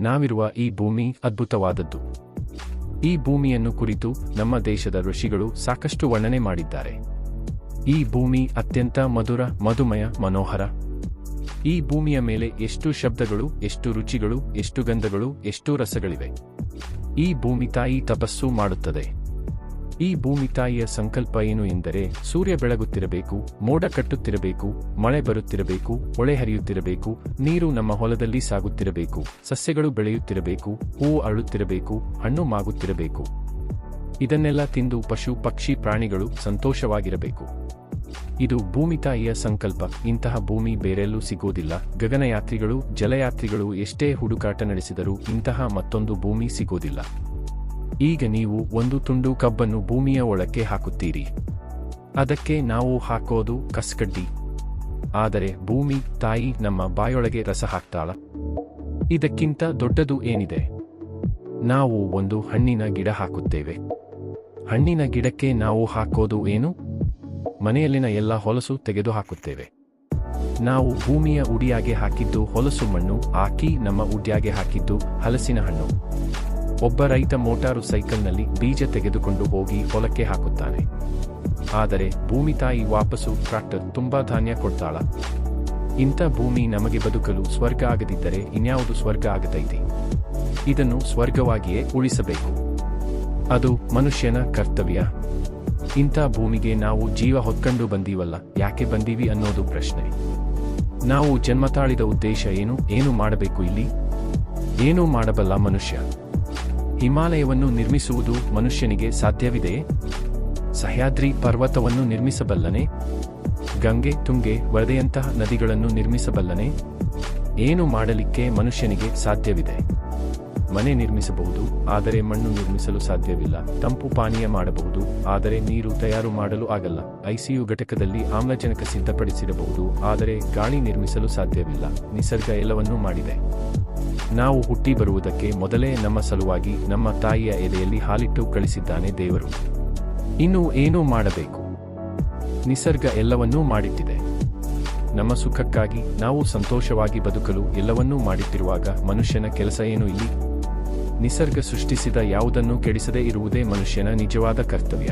ನಾವಿರುವ ಈ ಭೂಮಿ ಅದ್ಭುತವಾದದ್ದು. ಈ ಭೂಮಿಯನ್ನು ಕುರಿತು ನಮ್ಮ ದೇಶದ ಋಷಿಗಳು ಸಾಕಷ್ಟು ವರ್ಣನೆ ಮಾಡಿದ್ದಾರೆ. ಈ ಭೂಮಿ ಅತ್ಯಂತ ಮಧುರ ಮಧುಮಯ ಮನೋಹರ. ಈ ಭೂಮಿಯ ಮೇಲೆ ಎಷ್ಟು ಶಬ್ದಗಳು, ಎಷ್ಟು ರುಚಿಗಳು, ಎಷ್ಟು ಗಂಧಗಳು, ಎಷ್ಟು ರಸಗಳಿವೆ. ಈ ಭೂಮಿ ತಾಯಿ ತಪಸ್ಸು ಮಾಡುತ್ತದೆ. ಈ ಭೂಮಿ ತಾಯಿಯ ಸಂಕಲ್ಪ ಏನು ಎಂದರೆ ಸೂರ್ಯ ಬೆಳಗುತ್ತಿರಬೇಕು, ಮೋಡ ಕಟ್ಟುತ್ತಿರಬೇಕು, ಮಳೆ ಬರುತ್ತಿರಬೇಕು, ಹೊಳೆ ಹರಿಯುತ್ತಿರಬೇಕು, ನೀರು ನಮ್ಮ ಹೊಲದಲ್ಲಿ ಸಾಗುತ್ತಿರಬೇಕು, ಸಸ್ಯಗಳು ಬೆಳೆಯುತ್ತಿರಬೇಕು ಹೂ ಅಳುತ್ತಿರಬೇಕು ಹಣ್ಣು ಮಾಗುತ್ತಿರಬೇಕು. ಇದನ್ನೆಲ್ಲ ತಿಂದು ಪಶು, ಪಕ್ಷಿ, ಪ್ರಾಣಿಗಳು ಸಂತೋಷವಾಗಿರಬೇಕು. ಇದು ಭೂಮಿ ತಾಯಿಯ ಸಂಕಲ್ಪ. ಇಂತಹ ಭೂಮಿ ಬೇರೆಲ್ಲೂ ಸಿಗೋದಿಲ್ಲ. ಗಗನಯಾತ್ರಿಗಳು, ಜಲಯಾತ್ರಿಗಳು ಎಷ್ಟೇ ಹುಡುಕಾಟ ನಡೆಸಿದರೂ ಇಂತಹ ಮತ್ತೊಂದು ಭೂಮಿ ಸಿಗೋದಿಲ್ಲ. ಈಗ ನೀವು ಒಂದು ತುಂಡು ಕಬ್ಬನ್ನು ಭೂಮಿಯ ಒಳಕ್ಕೆ ಹಾಕುತ್ತೀರಿ. ಅದಕ್ಕೆ ನಾವು ಹಾಕೋದು ಕಸ್ಕಡ್ಡಿ. ಆದರೆ ಭೂಮಿ, ತಾಯಿ ನಮ್ಮ ಬಾಯೊಳಗೆ ರಸ ಹಾಕ್ತಾಳ. ಇದಕ್ಕಿಂತ ದೊಡ್ಡದು ಏನಿದೆ? ನಾವು ಒಂದು ಹಣ್ಣಿನ ಗಿಡ ಹಾಕುತ್ತೇವೆ. ಹಣ್ಣಿನ ಗಿಡಕ್ಕೆ ನಾವು ಹಾಕೋದು ಏನು? ಮನೆಯಲ್ಲಿನ ಎಲ್ಲ ಹೊಲಸು ತೆಗೆದು ಹಾಕುತ್ತೇವೆ. ನಾವು ಭೂಮಿಯ ಉಡಿಯಾಗೆ ಹಾಕಿದ್ದು ಹೊಲಸು ಮಣ್ಣು, ಹಾಕಿ ನಮ್ಮ ಉಡಿಯಾಗೆ ಹಾಕಿದ್ದು ಹಲಸಿನ ಹಣ್ಣು. ಒಬ್ಬ ರೈತ ಮೋಟಾರು ಸೈಕಲ್ನಲ್ಲಿ ಬೀಜ ತೆಗೆದುಕೊಂಡು ಹೋಗಿ ಹೊಲಕ್ಕೆ ಹಾಕುತ್ತಾನೆ. ಆದರೆ ಭೂಮಿ ತಾಯಿ ವಾಪಸ್ಸು ಟ್ರಾಕ್ಟರ್ ತುಂಬಾ ಧಾನ್ಯ ಕೊಡ್ತಾಳ. ಇಂಥ ಭೂಮಿ ನಮಗೆ ಬದುಕಲು ಸ್ವರ್ಗ ಆಗದಿದ್ದರೆ ಇನ್ಯಾವುದು ಸ್ವರ್ಗ ಆಗತೈತಿ? ಇದನ್ನು ಸ್ವರ್ಗವಾಗಿಯೇ ಉಳಿಸಬೇಕು. ಅದು ಮನುಷ್ಯನ ಕರ್ತವ್ಯ. ಇಂಥ ಭೂಮಿಗೆ ನಾವು ಜೀವ ಹೊತ್ಕೊಂಡು ಬಂದೀವಲ್ಲ, ಯಾಕೆ ಬಂದೀವಿ ಅನ್ನೋದು ಪ್ರಶ್ನೆ. ನಾವು ಜನ್ಮತಾಳಿದ ಉದ್ದೇಶ ಏನು ಏನು ಮಾಡಬೇಕು ಇಲ್ಲಿ? ಏನೂ ಮಾಡಬಲ್ಲ ಮನುಷ್ಯ. ಹಿಮಾಲಯವನ್ನು ನಿರ್ಮಿಸುವುದು ಮನುಷ್ಯನಿಗೆ ಸಾಧ್ಯವಿದೆಯೇ? ಸಹ್ಯಾದ್ರಿ ಪರ್ವತವನ್ನು ನಿರ್ಮಿಸಬಲ್ಲನೆ? ಗಂಗೆ, ತುಂಗೆ, ವರದೆಯಂತಹ ನದಿಗಳನ್ನು ನಿರ್ಮಿಸಬಲ್ಲನೆ? ಏನು ಮಾಡಲಿಕ್ಕೆ ಮನುಷ್ಯನಿಗೆ ಸಾಧ್ಯವಿದೆ? ಮನೆ ನಿರ್ಮಿಸಬಹುದು, ಆದರೆ ಮಣ್ಣು ನಿರ್ಮಿಸಲು ಸಾಧ್ಯವಿಲ್ಲ. ತಂಪು ಪಾನೀಯ ಮಾಡಬಹುದು, ಆದರೆ ನೀರು ತಯಾರು ಮಾಡಲು ಆಗಲ್ಲ. ಐಸಿಯು ಘಟಕದಲ್ಲಿ ಆಮ್ಲಜನಕ ಸಿದ್ಧಪಡಿಸಿರಬಹುದು, ಆದರೆ ಗಾಳಿ ನಿರ್ಮಿಸಲು ಸಾಧ್ಯವಿಲ್ಲ. ನಿಸರ್ಗ ಎಲ್ಲವನ್ನೂ ಮಾಡಿದೆ. ನಾವು ಹುಟ್ಟಿ ಬರುವುದಕ್ಕೆ ಮೊದಲೇ ನಮ್ಮ ಸಲುವಾಗಿ ನಮ್ಮ ತಾಯಿಯ ಎಲೆಯಲ್ಲಿ ಹಾಲಿಟ್ಟು ಕಳಿಸಿದ್ದಾನೆ ದೇವರು. ಇನ್ನು ಏನೂ ಮಾಡಬೇಕು? ನಿಸರ್ಗ ಎಲ್ಲವನ್ನೂ ಮಾಡಿಟ್ಟಿದೆ. ನಮ್ಮ ಸುಖಕ್ಕಾಗಿ ನಾವು ಸಂತೋಷವಾಗಿ ಬದುಕಲು ಎಲ್ಲವನ್ನೂ ಮಾಡಿಟ್ಟಿರುವಾಗ ಮನುಷ್ಯನ ಕೆಲಸ ಏನು ಇಲ್ಲಿ? ನಿಸರ್ಗ ಸೃಷ್ಟಿಸಿದ ಯಾವುದನ್ನೂ ಕೆಡಿಸದೇ ಇರುವುದೇ ಮನುಷ್ಯನ ನಿಜವಾದ ಕರ್ತವ್ಯ.